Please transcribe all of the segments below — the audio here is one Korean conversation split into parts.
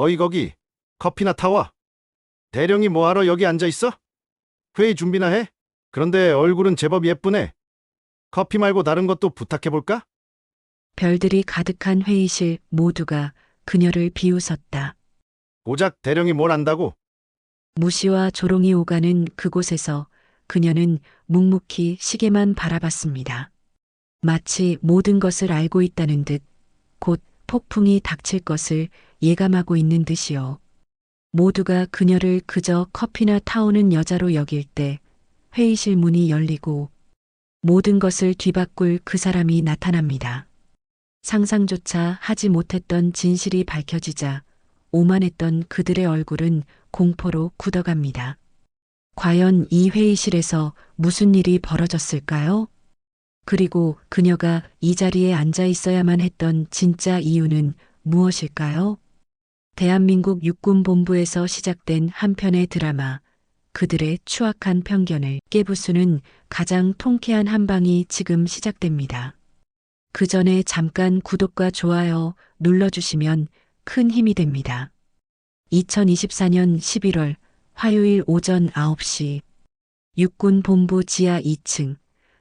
어이 거기 커피나 타와. 대령이 뭐하러 여기 앉아 있어? 회의 준비나 해? 그런데 얼굴은 제법 예쁘네. 커피 말고 다른 것도 부탁해 볼까? 별들이 가득한 회의실 모두가 그녀를 비웃었다. 고작 대령이 뭘 안다고? 무시와 조롱이 오가는 그곳에서 그녀는 묵묵히 시계만 바라봤습니다. 마치 모든 것을 알고 있다는 듯 곧 폭풍이 닥칠 것을 예감하고 있는 듯이요. 모두가 그녀를 그저 커피나 타오는 여자로 여길 때 회의실 문이 열리고 모든 것을 뒤바꿀 그 사람이 나타납니다. 상상조차 하지 못했던 진실이 밝혀지자 오만했던 그들의 얼굴은 공포로 굳어갑니다. 과연 이 회의실에서 무슨 일이 벌어졌을까요? 그리고 그녀가 이 자리에 앉아 있어야만 했던 진짜 이유는 무엇일까요? 대한민국 육군본부에서 시작된 한 편의 드라마, 그들의 추악한 편견을 깨부수는 가장 통쾌한 한방이 지금 시작됩니다. 그 전에 잠깐 구독과 좋아요 눌러주시면 큰 힘이 됩니다. 2024년 11월 화요일 오전 9시 육군 본부 지하 2층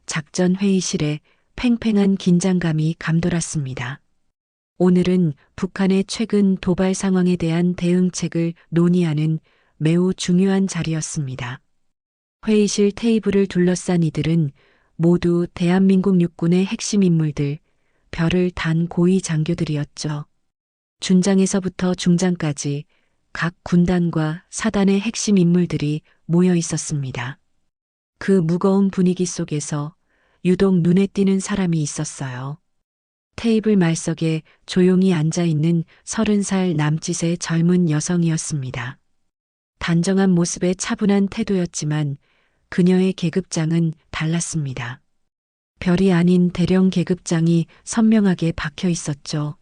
작전 회의실에 팽팽한 긴장감이 감돌았습니다. 오늘은 북한의 최근 도발 상황에 대한 대응책을 논의하는 매우 중요한 자리였습니다. 회의실 테이블을 둘러싼 이들은 모두 대한민국 육군의 핵심 인물들, 별을 단 고위 장교들이었죠. 준장에서부터 중장까지 각 군단과 사단의 핵심 인물들이 모여 있었습니다. 그 무거운 분위기 속에서 유독 눈에 띄는 사람이 있었어요. 테이블 말석에 조용히 앉아 있는 서른 살 남짓의 젊은 여성이었습니다. 단정한 모습에 차분한 태도였지만 그녀의 계급장은 달랐습니다. 별이 아닌 대령 계급장이 선명하게 박혀 있었죠.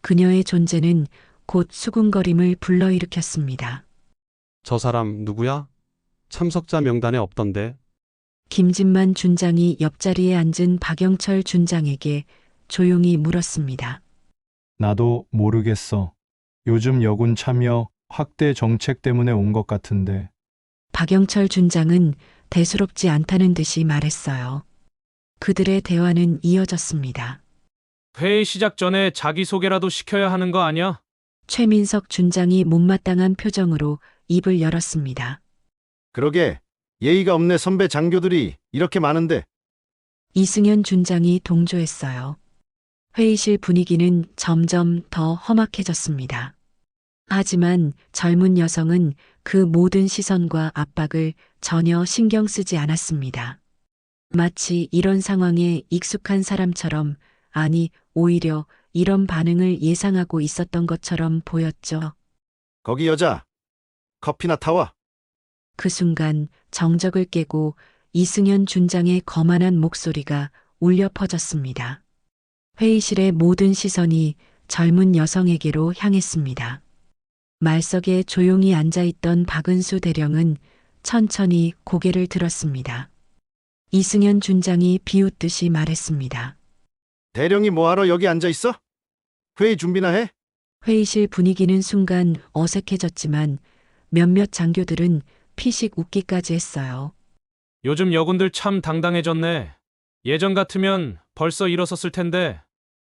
그녀의 존재는 곧 수군거림을 불러일으켰습니다. 저 사람 누구야? 참석자 명단에 없던데. 김진만 준장이 옆자리에 앉은 박영철 준장에게 조용히 물었습니다. 나도 모르겠어. 요즘 여군 참여 확대 정책 때문에 온 것 같은데. 박영철 준장은 대수롭지 않다는 듯이 말했어요. 그들의 대화는 이어졌습니다. 회의 시작 전에 자기소개라도 시켜야 하는 거 아니야? 최민석 준장이 못마땅한 표정으로 입을 열었습니다. 그러게 예의가 없네 선배 장교들이 이렇게 많은데 이승현 준장이 동조했어요. 회의실 분위기는 점점 더 험악해졌습니다. 하지만 젊은 여성은 그 모든 시선과 압박을 전혀 신경 쓰지 않았습니다. 마치 이런 상황에 익숙한 사람처럼, 아니, 오히려 이런 반응을 예상하고 있었던 것처럼 보였죠. 거기 여자 커피나 타와. 그 순간 정적을 깨고 이승현 준장의 거만한 목소리가 울려 퍼졌습니다. 회의실의 모든 시선이 젊은 여성에게로 향했습니다. 말석에 조용히 앉아있던 박은수 대령은 천천히 고개를 들었습니다. 이승현 준장이 비웃듯이 말했습니다. 대령이 뭐하러 여기 앉아 있어? 회의 준비나 해? 회의실 분위기는 순간 어색해졌지만 몇몇 장교들은 피식 웃기까지 했어요. 요즘 여군들 참 당당해졌네. 예전 같으면 벌써 일어섰을 텐데.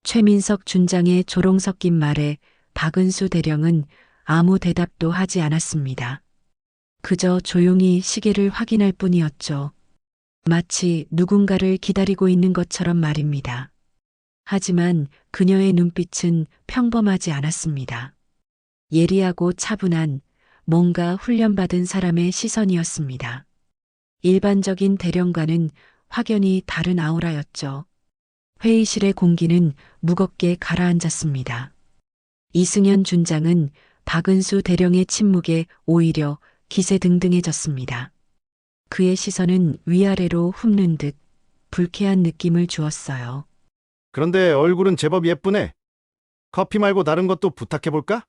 최민석 준장의 조롱 섞인 말에 박은수 대령은 아무 대답도 하지 않았습니다. 그저 조용히 시계를 확인할 뿐이었죠. 마치 누군가를 기다리고 있는 것처럼 말입니다. 하지만 그녀의 눈빛은 평범하지 않았습니다. 예리하고 차분한 뭔가 훈련받은 사람의 시선이었습니다. 일반적인 대령과는 확연히 다른 아우라였죠. 회의실의 공기는 무겁게 가라앉았습니다. 이승현 준장은 박은수 대령의 침묵에 오히려 기세등등해졌습니다. 그의 시선은 위아래로 훑는 듯 불쾌한 느낌을 주었어요. 그런데 얼굴은 제법 예쁘네. 커피 말고 다른 것도 부탁해 볼까?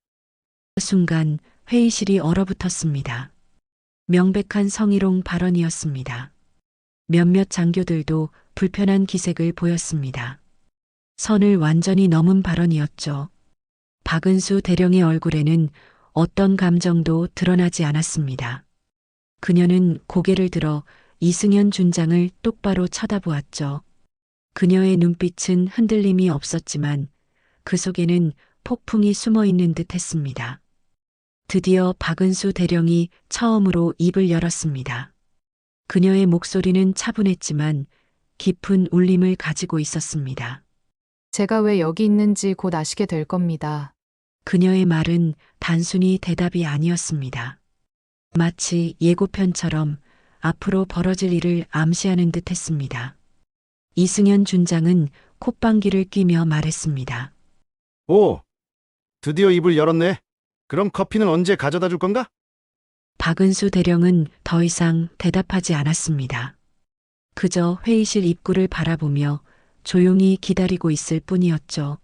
순간 회의실이 얼어붙었습니다. 명백한 성희롱 발언이었습니다. 몇몇 장교들도 불편한 기색을 보였습니다. 선을 완전히 넘은 발언이었죠. 박은수 대령의 얼굴에는 어떤 감정도 드러나지 않았습니다. 그녀는 고개를 들어 이승현 준장을 똑바로 쳐다보았죠. 그녀의 눈빛은 흔들림이 없었지만 그 속에는 폭풍이 숨어 있는 듯 했습니다. 드디어 박은수 대령이 처음으로 입을 열었습니다. 그녀의 목소리는 차분했지만 깊은 울림을 가지고 있었습니다. 제가 왜 여기 있는지 곧 아시게 될 겁니다. 그녀의 말은 단순히 대답이 아니었습니다. 마치 예고편처럼 앞으로 벌어질 일을 암시하는 듯 했습니다. 이승현 준장은 콧방귀를 뀌며 말했습니다. 오, 드디어 입을 열었네. 그럼 커피는 언제 가져다 줄 건가? 박은수 대령은 더 이상 대답하지 않았습니다. 그저 회의실 입구를 바라보며 조용히 기다리고 있을 뿐이었죠.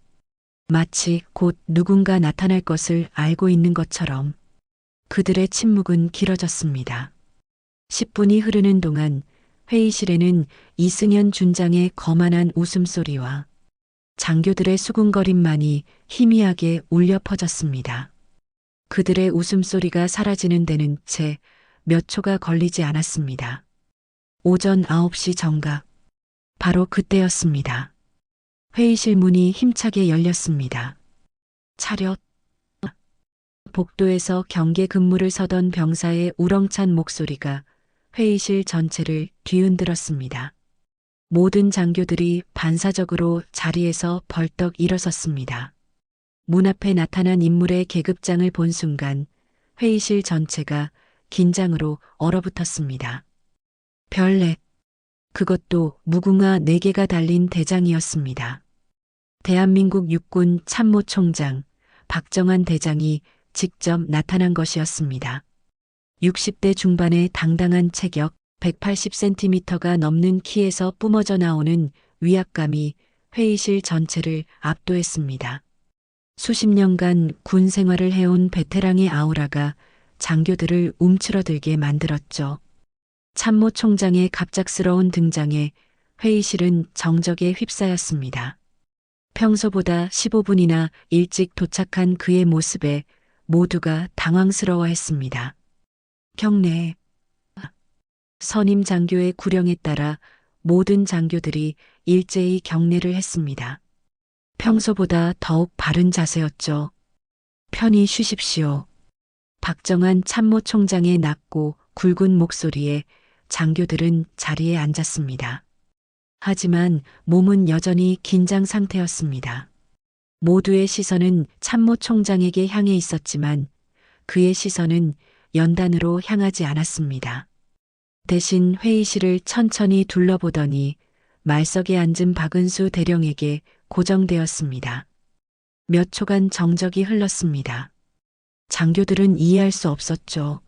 마치 곧 누군가 나타날 것을 알고 있는 것처럼 그들의 침묵은 길어졌습니다. 10분이 흐르는 동안 회의실에는 이승현 준장의 거만한 웃음소리와 장교들의 수군거림만이 희미하게 울려 퍼졌습니다. 그들의 웃음소리가 사라지는 데는 채 몇 초가 걸리지 않았습니다. 오전 9시 정각. 바로 그때였습니다. 회의실 문이 힘차게 열렸습니다. 차렷. 복도에서 경계 근무를 서던 병사의 우렁찬 목소리가 회의실 전체를 뒤흔들었습니다. 모든 장교들이 반사적으로 자리에서 벌떡 일어섰습니다. 문 앞에 나타난 인물의 계급장을 본 순간 회의실 전체가 긴장으로 얼어붙었습니다. 별넷. 그것도 무궁화 4개가 달린 대장이었습니다. 대한민국 육군 참모총장 박정환 대장이 직접 나타난 것이었습니다. 60대 중반의 당당한 체격, 180cm가 넘는 키에서 뿜어져 나오는 위압감이 회의실 전체를 압도했습니다. 수십 년간 군 생활을 해온 베테랑의 아우라가 장교들을 움츠러들게 만들었죠. 참모 총장의 갑작스러운 등장에 회의실은 정적에 휩싸였습니다. 평소보다 15분이나 일찍 도착한 그의 모습에 모두가 당황스러워했습니다. 경례. 선임 장교의 구령에 따라 모든 장교들이 일제히 경례를 했습니다. 평소보다 더욱 바른 자세였죠. 편히 쉬십시오. 박정환 참모총장의 낮고 굵은 목소리에 장교들은 자리에 앉았습니다. 하지만 몸은 여전히 긴장 상태였습니다. 모두의 시선은 참모총장에게 향해 있었지만 그의 시선은 연단으로 향하지 않았습니다. 대신 회의실을 천천히 둘러보더니 말석에 앉은 박은수 대령에게 고정되었습니다. 몇 초간 정적이 흘렀습니다. 장교들은 이해할 수 없었죠.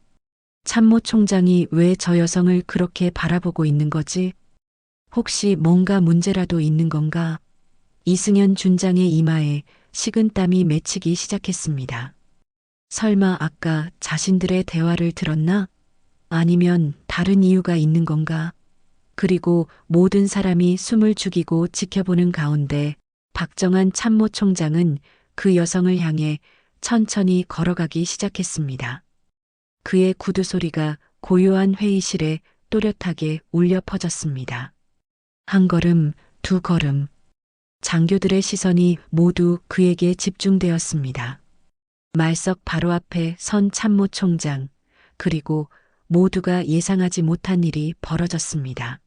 참모 총장이 왜 저 여성을 그렇게 바라보고 있는 거지? 혹시 뭔가 문제라도 있는 건가? 이승현 준장의 이마에 식은 땀이 맺히기 시작했습니다. 설마 아까 자신들의 대화를 들었나? 아니면 다른 이유가 있는 건가? 그리고 모든 사람이 숨을 죽이고 지켜보는 가운데 박정환 참모총장은 그 여성을 향해 천천히 걸어가기 시작했습니다. 그의 구두 소리가 고요한 회의실에 또렷하게 울려 퍼졌습니다. 한 걸음, 두 걸음. 장교들의 시선이 모두 그에게 집중되었습니다. 말석 바로 앞에 선 참모총장, 그리고 모두가 예상하지 못한 일이 벌어졌습니다.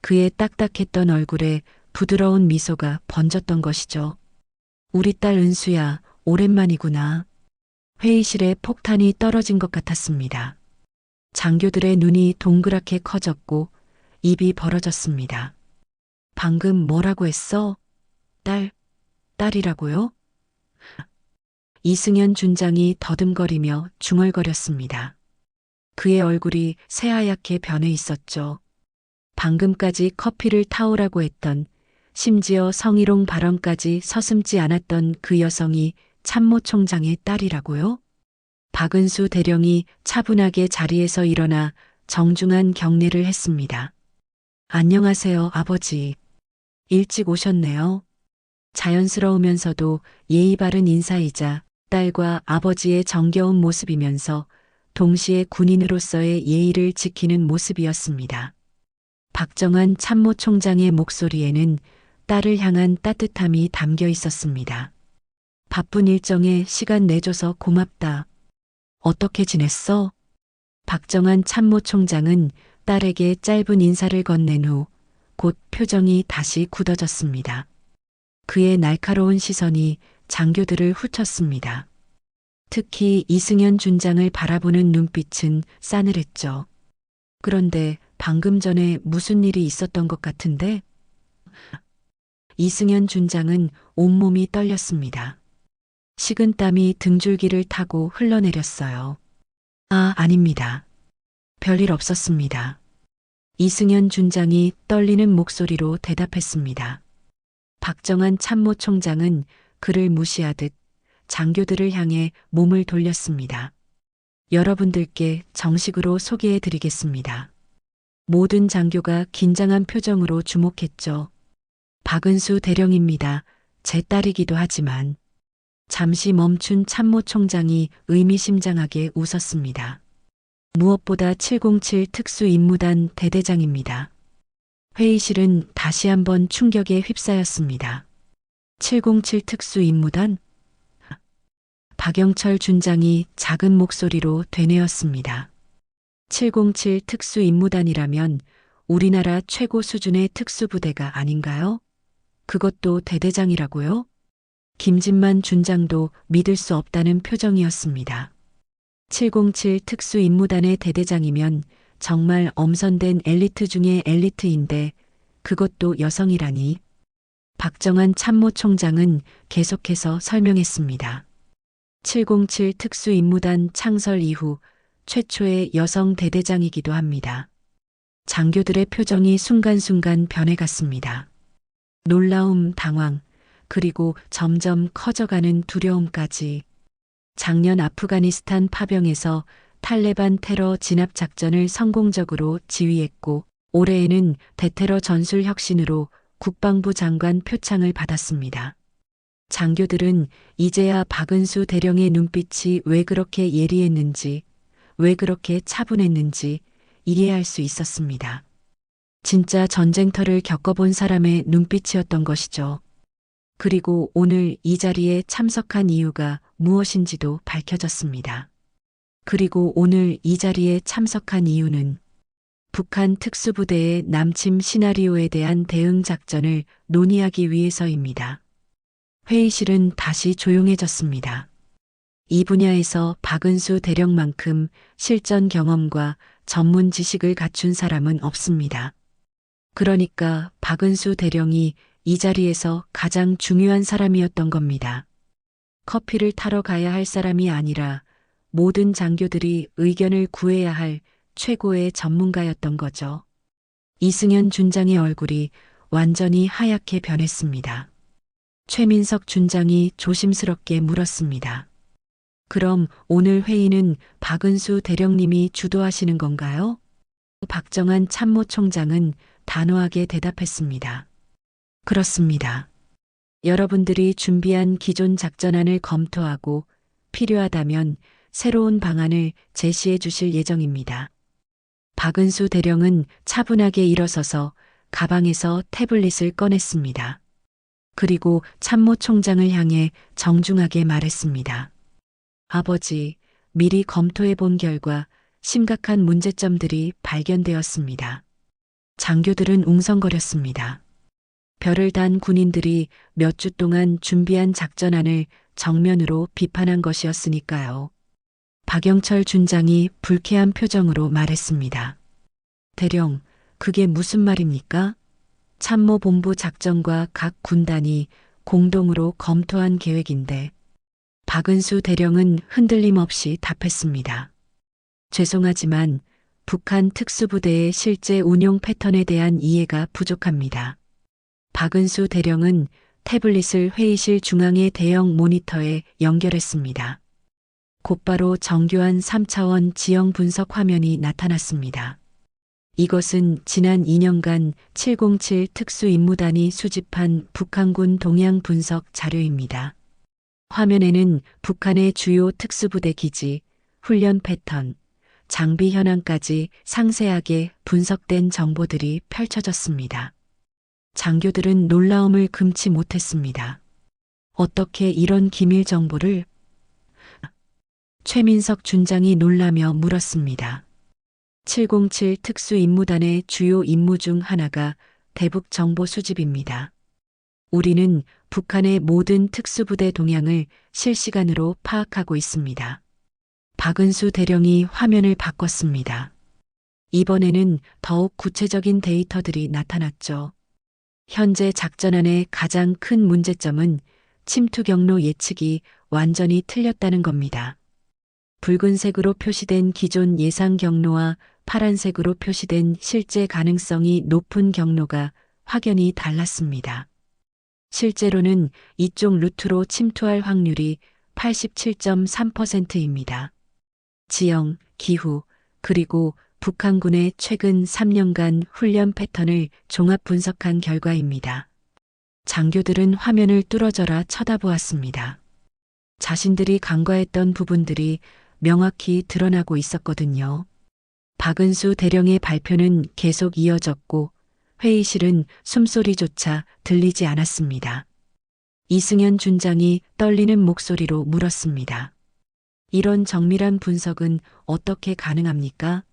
그의 딱딱했던 얼굴에 부드러운 미소가 번졌던 것이죠. 우리 딸 은수야, 오랜만이구나. 회의실에 폭탄이 떨어진 것 같았습니다. 장교들의 눈이 동그랗게 커졌고 입이 벌어졌습니다. 방금 뭐라고 했어? 딸, 딸이라고요? 이승현 준장이 더듬거리며 중얼거렸습니다. 그의 얼굴이 새하얗게 변해 있었죠. 방금까지 커피를 타오라고 했던 심지어 성희롱 발언까지 서슴지 않았던 그 여성이 참모총장의 딸이라고요? 박은수 대령이 차분하게 자리에서 일어나 정중한 경례를 했습니다. 안녕하세요, 아버지. 일찍 오셨네요. 자연스러우면서도 예의 바른 인사이자 딸과 아버지의 정겨운 모습이면서 동시에 군인으로서의 예의를 지키는 모습이었습니다. 박정환 참모총장의 목소리에는 딸을 향한 따뜻함이 담겨 있었습니다. 바쁜 일정에 시간 내줘서 고맙다. 어떻게 지냈어? 박정환 참모총장은 딸에게 짧은 인사를 건넨 후 곧 표정이 다시 굳어졌습니다. 그의 날카로운 시선이 장교들을 훑었습니다. 특히 이승현 준장을 바라보는 눈빛은 싸늘했죠. 그런데 방금 전에 무슨 일이 있었던 것 같은데? 이승현 준장은 온몸이 떨렸습니다. 식은 땀이 등줄기를 타고 흘러내렸어요. 아, 아닙니다. 별일 없었습니다. 이승현 준장이 떨리는 목소리로 대답했습니다. 박정환 참모총장은 그를 무시하듯 장교들을 향해 몸을 돌렸습니다. 여러분들께 정식으로 소개해 드리겠습니다. 모든 장교가 긴장한 표정으로 주목했죠. 박은수 대령입니다. 제 딸이기도 하지만 잠시 멈춘 참모 총장이 의미심장하게 웃었습니다. 무엇보다 707 특수임무단 대대장입니다. 회의실은 다시 한번 충격에 휩싸였습니다. 707 특수임무단? 박영철 준장이 작은 목소리로 되뇌었습니다. 707 특수임무단이라면 우리나라 최고 수준의 특수부대가 아닌가요? 그것도 대대장이라고요? 김진만 준장도 믿을 수 없다는 표정이었습니다. 707 특수 임무단의 대대장이면 정말 엄선된 엘리트 중의 엘리트인데 그것도 여성이라니. 박정환 참모총장은 계속해서 설명했습니다. 707 특수임무단 창설 이후 최초의 여성 대대장이기도 합니다. 장교들의 표정이 순간순간 변해갔습니다. 놀라움, 당황, 그리고 점점 커져가는 두려움까지. 작년 아프가니스탄 파병에서 탈레반 테러 진압 작전을 성공적으로 지휘했고 올해에는 대테러 전술 혁신으로 국방부 장관 표창을 받았습니다. 장교들은 이제야 박은수 대령의 눈빛이 왜 그렇게 예리했는지, 왜 그렇게 차분했는지 이해할 수 있었습니다. 진짜 전쟁터를 겪어본 사람의 눈빛이었던 것이죠. 그리고 오늘 이 자리에 참석한 이유가 무엇인지도 밝혀졌습니다. 그리고 오늘 이 자리에 참석한 이유는 북한 특수부대의 남침 시나리오에 대한 대응 작전을 논의하기 위해서입니다. 회의실은 다시 조용해졌습니다. 이 분야에서 박은수 대령만큼 실전 경험과 전문 지식을 갖춘 사람은 없습니다. 그러니까 박은수 대령이 이 자리에서 가장 중요한 사람이었던 겁니다. 커피를 타러 가야 할 사람이 아니라 모든 장교들이 의견을 구해야 할 최고의 전문가였던 거죠. 이승현 준장의 얼굴이 완전히 하얗게 변했습니다. 최민석 준장이 조심스럽게 물었습니다. 그럼 오늘 회의는 박은수 대령님이 주도하시는 건가요? 박정환 참모총장은 단호하게 대답했습니다. 그렇습니다. 여러분들이 준비한 기존 작전안을 검토하고 필요하다면 새로운 방안을 제시해 주실 예정입니다. 박은수 대령은 차분하게 일어서서 가방에서 태블릿을 꺼냈습니다. 그리고 참모총장을 향해 정중하게 말했습니다. 아버지, 미리 검토해 본 결과 심각한 문제점들이 발견되었습니다. 장교들은 웅성거렸습니다. 별을 단 군인들이 몇 주 동안 준비한 작전안을 정면으로 비판한 것이었으니까요. 박영철 준장이 불쾌한 표정으로 말했습니다. 대령, 그게 무슨 말입니까? 참모본부 작전과 각 군단이 공동으로 검토한 계획인데 박은수 대령은 흔들림 없이 답했습니다. 죄송하지만 북한 특수부대의 실제 운용 패턴에 대한 이해가 부족합니다. 박은수 대령은 태블릿을 회의실 중앙의 대형 모니터에 연결했습니다. 곧바로 정교한 3차원 지형 분석 화면이 나타났습니다. 이것은 지난 2년간 707 특수임무단이 수집한 북한군 동향 분석 자료입니다. 화면에는 북한의 주요 특수부대 기지, 훈련 패턴, 장비 현황까지 상세하게 분석된 정보들이 펼쳐졌습니다. 장교들은 놀라움을 금치 못했습니다. 어떻게 이런 기밀 정보를 최민석 준장이 놀라며 물었습니다. 707 특수 임무단의 주요 임무 중 하나가 대북 정보 수집입니다. 우리는 북한의 모든 특수부대 동향을 실시간으로 파악하고 있습니다. 박은수 대령이 화면을 바꿨습니다. 이번에는 더욱 구체적인 데이터들이 나타났죠. 현재 작전안의 가장 큰 문제점은 침투 경로 예측이 완전히 틀렸다는 겁니다. 붉은색으로 표시된 기존 예상 경로와 파란색으로 표시된 실제 가능성이 높은 경로가 확연히 달랐습니다. 실제로는 이쪽 루트로 침투할 확률이 87.3%입니다. 지형, 기후, 그리고 북한군의 최근 3년간 훈련 패턴을 종합 분석한 결과입니다. 장교들은 화면을 뚫어져라 쳐다보았습니다. 자신들이 간과했던 부분들이 명확히 드러나고 있었거든요. 박은수 대령의 발표는 계속 이어졌고 회의실은 숨소리조차 들리지 않았습니다. 이승현 준장이 떨리는 목소리로 물었습니다. 이런 정밀한 분석은 어떻게 가능합니까?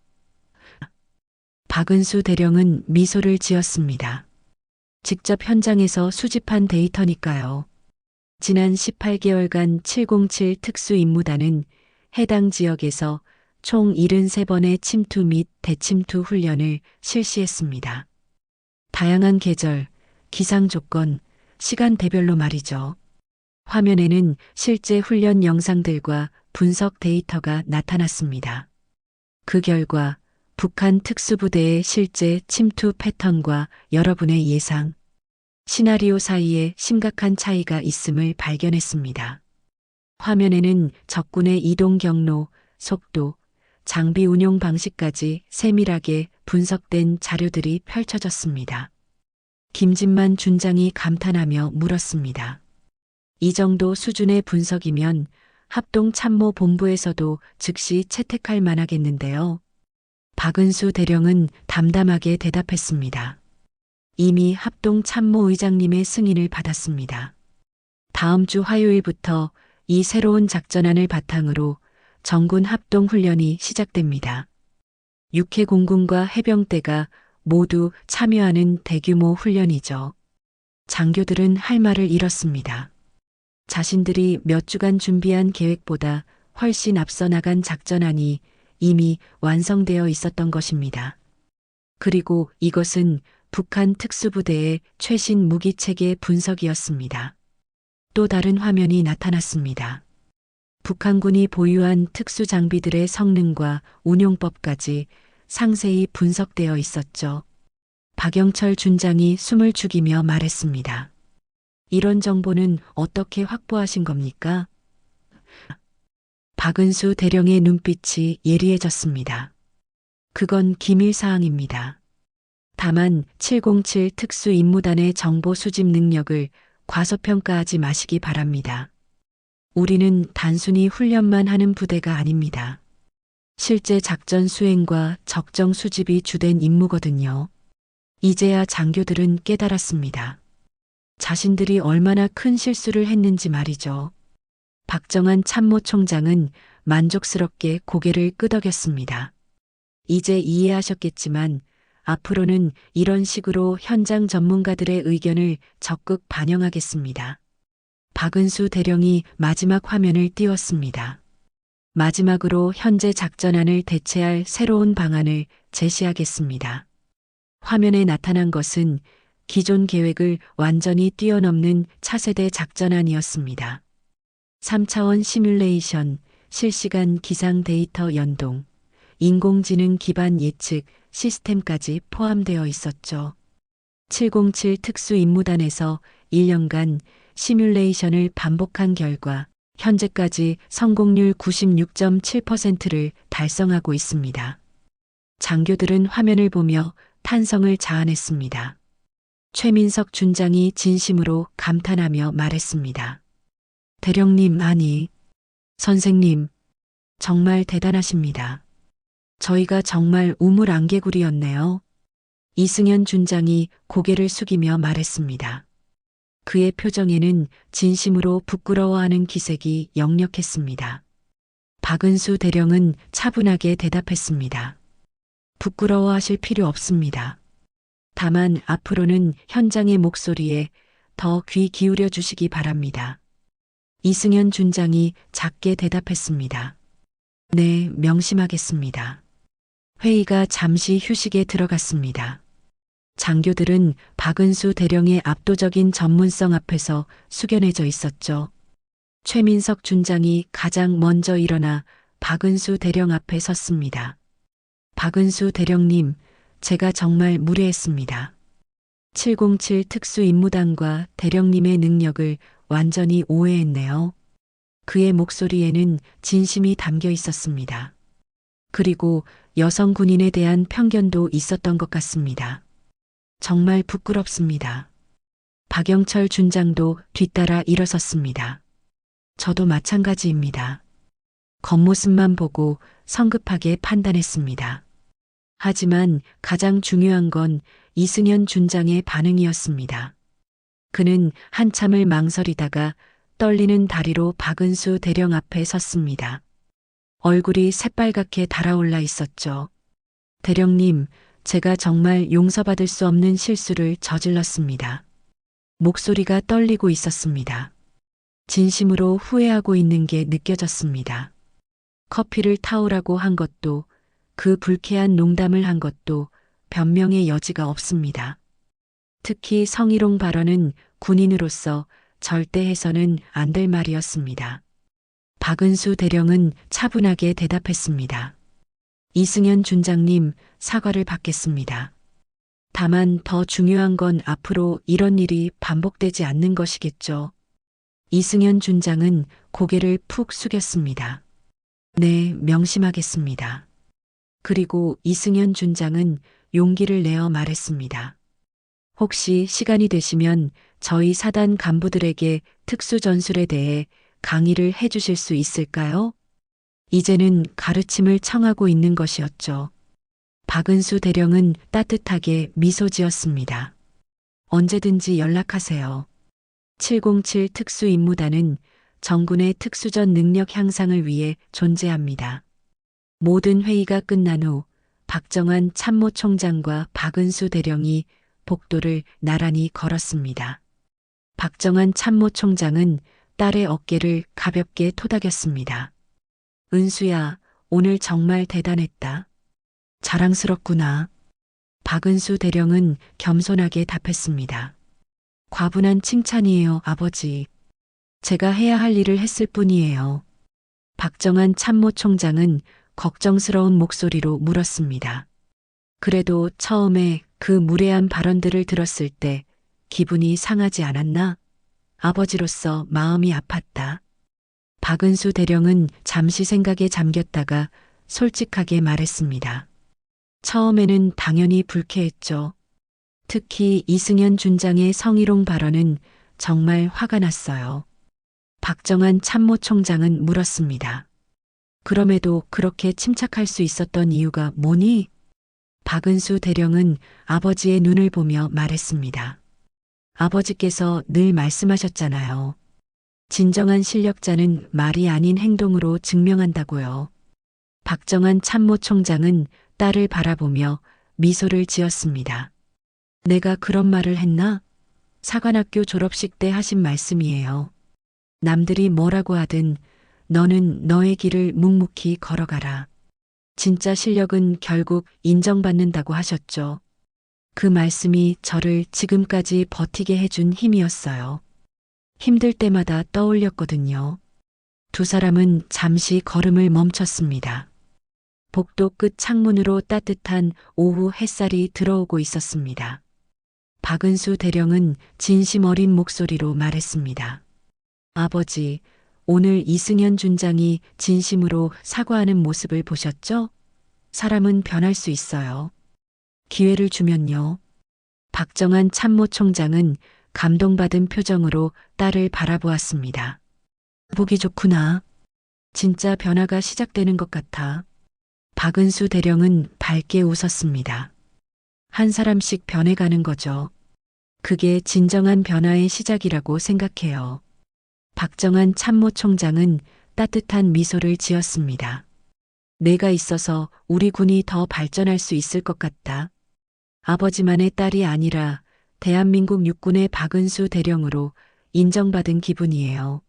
박은수 대령은 미소를 지었습니다. 직접 현장에서 수집한 데이터니까요. 지난 18개월간 707 특수임무단은 해당 지역에서 총 73번의 침투 및 대침투 훈련을 실시했습니다. 다양한 계절, 기상 조건, 시간대별로 말이죠. 화면에는 실제 훈련 영상들과 분석 데이터가 나타났습니다. 그 결과 북한 특수부대의 실제 침투 패턴과 여러분의 예상, 시나리오 사이에 심각한 차이가 있음을 발견했습니다. 화면에는 적군의 이동 경로, 속도, 장비 운용 방식까지 세밀하게 분석된 자료들이 펼쳐졌습니다. 김진만 준장이 감탄하며 물었습니다. 이 정도 수준의 분석이면 합동참모본부에서도 즉시 채택할 만하겠는데요. 박은수 대령은 담담하게 대답했습니다. 이미 합동참모의장님의 승인을 받았습니다. 다음 주 화요일부터 이 새로운 작전안을 바탕으로 정군 합동훈련이 시작됩니다. 육해 공군과 해병대가 모두 참여하는 대규모 훈련이죠. 장교들은 할 말을 잃었습니다. 자신들이 몇 주간 준비한 계획보다 훨씬 앞서 나간 작전안이 이미 완성되어 있었던 것입니다. 그리고 이것은 북한 특수부대의 최신 무기체계 분석이었습니다. 또 다른 화면이 나타났습니다. 북한군이 보유한 특수 장비들의 성능과 운용법까지 상세히 분석되어 있었죠. 박영철 준장이 숨을 죽이며 말했습니다. 이런 정보는 어떻게 확보하신 겁니까? 박은수 대령의 눈빛이 예리해졌습니다. 그건 기밀 사항입니다. 다만 707 특수 임무단의 정보 수집 능력을 과소평가하지 마시기 바랍니다. 우리는 단순히 훈련만 하는 부대가 아닙니다. 실제 작전 수행과 적정 수집이 주된 임무거든요. 이제야 장교들은 깨달았습니다. 자신들이 얼마나 큰 실수를 했는지 말이죠. 박정한 참모총장은 만족스럽게 고개를 끄덕였습니다. 이제 이해하셨겠지만 앞으로는 이런 식으로 현장 전문가들의 의견을 적극 반영하겠습니다. 박은수 대령이 마지막 화면을 띄웠습니다. 마지막으로 현재 작전안을 대체할 새로운 방안을 제시하겠습니다. 화면에 나타난 것은 기존 계획을 완전히 뛰어넘는 차세대 작전안이었습니다. 3차원 시뮬레이션, 실시간 기상 데이터 연동, 인공지능 기반 예측 시스템까지 포함되어 있었죠. 707 특수 임무단에서 1년간 시뮬레이션을 반복한 결과 현재까지 성공률 96.7%를 달성하고 있습니다. 장교들은 화면을 보며 탄성을 자아냈습니다. 최민석 준장이 진심으로 감탄하며 말했습니다. 대령님, 아니, 선생님, 정말 대단하십니다. 저희가 정말 우물 안개구리였네요. 이승현 준장이 고개를 숙이며 말했습니다. 그의 표정에는 진심으로 부끄러워하는 기색이 역력했습니다. 박은수 대령은 차분하게 대답했습니다. 부끄러워하실 필요 없습니다. 다만 앞으로는 현장의 목소리에 더 귀 기울여 주시기 바랍니다. 이승현 준장이 작게 대답했습니다. 네, 명심하겠습니다. 회의가 잠시 휴식에 들어갔습니다. 장교들은 박은수 대령의 압도적인 전문성 앞에서 숙연해져 있었죠. 최민석 준장이 가장 먼저 일어나 박은수 대령 앞에 섰습니다. 박은수 대령님, 제가 정말 무례했습니다. 707 특수임무단과 대령님의 능력을 완전히 오해했네요. 그의 목소리에는 진심이 담겨 있었습니다. 그리고 여성 군인에 대한 편견도 있었던 것 같습니다. 정말 부끄럽습니다. 박영철 준장도 뒤따라 일어섰습니다. 저도 마찬가지입니다. 겉모습만 보고 성급하게 판단했습니다. 하지만 가장 중요한 건 이승현 준장의 반응이었습니다. 그는 한참을 망설이다가 떨리는 다리로 박은수 대령 앞에 섰습니다. 얼굴이 새빨갛게 달아올라 있었죠. 대령님, 제가 정말 용서받을 수 없는 실수를 저질렀습니다. 목소리가 떨리고 있었습니다. 진심으로 후회하고 있는 게 느껴졌습니다. 커피를 타오라고 한 것도 그 불쾌한 농담을 한 것도 변명의 여지가 없습니다. 특히 성희롱 발언은 군인으로서 절대 해서는 안 될 말이었습니다. 박은수 대령은 차분하게 대답했습니다. 이승현 준장님, 사과를 받겠습니다. 다만 더 중요한 건 앞으로 이런 일이 반복되지 않는 것이겠죠. 이승현 준장은 고개를 푹 숙였습니다. 네, 명심하겠습니다. 그리고 이승현 준장은 용기를 내어 말했습니다. 혹시 시간이 되시면 저희 사단 간부들에게 특수 전술에 대해 강의를 해 주실 수 있을까요? 이제는 가르침을 청하고 있는 것이었죠. 박은수 대령은 따뜻하게 미소 지었습니다. 언제든지 연락하세요. 707 특수임무단은 정군의 특수전 능력 향상을 위해 존재합니다. 모든 회의가 끝난 후 박정환 참모총장과 박은수 대령이 복도를 나란히 걸었습니다. 박정환 참모총장은 딸의 어깨를 가볍게 토닥였습니다. 은수야, 오늘 정말 대단했다. 자랑스럽구나. 박은수 대령은 겸손하게 답했습니다. 과분한 칭찬이에요, 아버지. 제가 해야 할 일을 했을 뿐이에요. 박정환 참모총장은 걱정스러운 목소리로 물었습니다. 그래도 처음에 그 무례한 발언들을 들었을 때 기분이 상하지 않았나? 아버지로서 마음이 아팠다. 박은수 대령은 잠시 생각에 잠겼다가 솔직하게 말했습니다. 처음에는 당연히 불쾌했죠. 특히 이승현 준장의 성희롱 발언은 정말 화가 났어요. 박정환 참모총장은 물었습니다. 그럼에도 그렇게 침착할 수 있었던 이유가 뭐니? 박은수 대령은 아버지의 눈을 보며 말했습니다. 아버지께서 늘 말씀하셨잖아요. 진정한 실력자는 말이 아닌 행동으로 증명한다고요. 박정환 참모총장은 딸을 바라보며 미소를 지었습니다. 내가 그런 말을 했나? 사관학교 졸업식 때 하신 말씀이에요. 남들이 뭐라고 하든 너는 너의 길을 묵묵히 걸어가라. 진짜 실력은 결국 인정받는다고 하셨죠. 그 말씀이 저를 지금까지 버티게 해준 힘이었어요. 힘들 때마다 떠올렸거든요. 두 사람은 잠시 걸음을 멈췄습니다. 복도 끝 창문으로 따뜻한 오후 햇살이 들어오고 있었습니다. 박은수 대령은 진심 어린 목소리로 말했습니다. 아버지, 오늘 이승현 준장이 진심으로 사과하는 모습을 보셨죠? 사람은 변할 수 있어요. 기회를 주면요. 박정한 참모총장은 감동받은 표정으로 딸을 바라보았습니다. 보기 좋구나. 진짜 변화가 시작되는 것 같아. 박은수 대령은 밝게 웃었습니다. 한 사람씩 변해가는 거죠. 그게 진정한 변화의 시작이라고 생각해요. 박정한 참모총장은 따뜻한 미소를 지었습니다. 내가 있어서 우리 군이 더 발전할 수 있을 것 같다. 아버지만의 딸이 아니라 대한민국 육군의 박은수 대령으로 인정받은 기분이에요.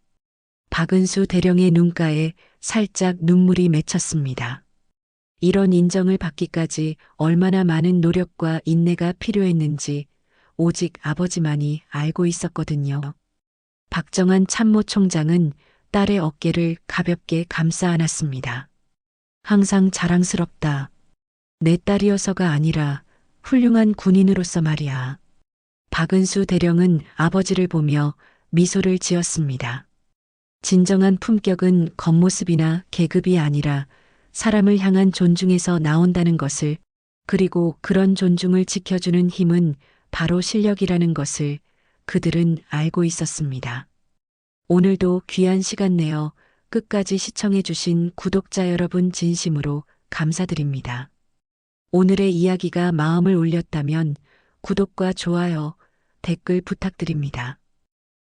박은수 대령의 눈가에 살짝 눈물이 맺혔습니다. 이런 인정을 받기까지 얼마나 많은 노력과 인내가 필요했는지 오직 아버지만이 알고 있었거든요. 박정한 참모총장은 딸의 어깨를 가볍게 감싸 안았습니다. 항상 자랑스럽다. 내 딸이어서가 아니라 훌륭한 군인으로서 말이야. 박은수 대령은 아버지를 보며 미소를 지었습니다. 진정한 품격은 겉모습이나 계급이 아니라 사람을 향한 존중에서 나온다는 것을 그리고 그런 존중을 지켜주는 힘은 바로 실력이라는 것을 그들은 알고 있었습니다. 오늘도 귀한 시간 내어 끝까지 시청해주신 구독자 여러분 진심으로 감사드립니다. 오늘의 이야기가 마음을 울렸다면 구독과 좋아요, 댓글 부탁드립니다.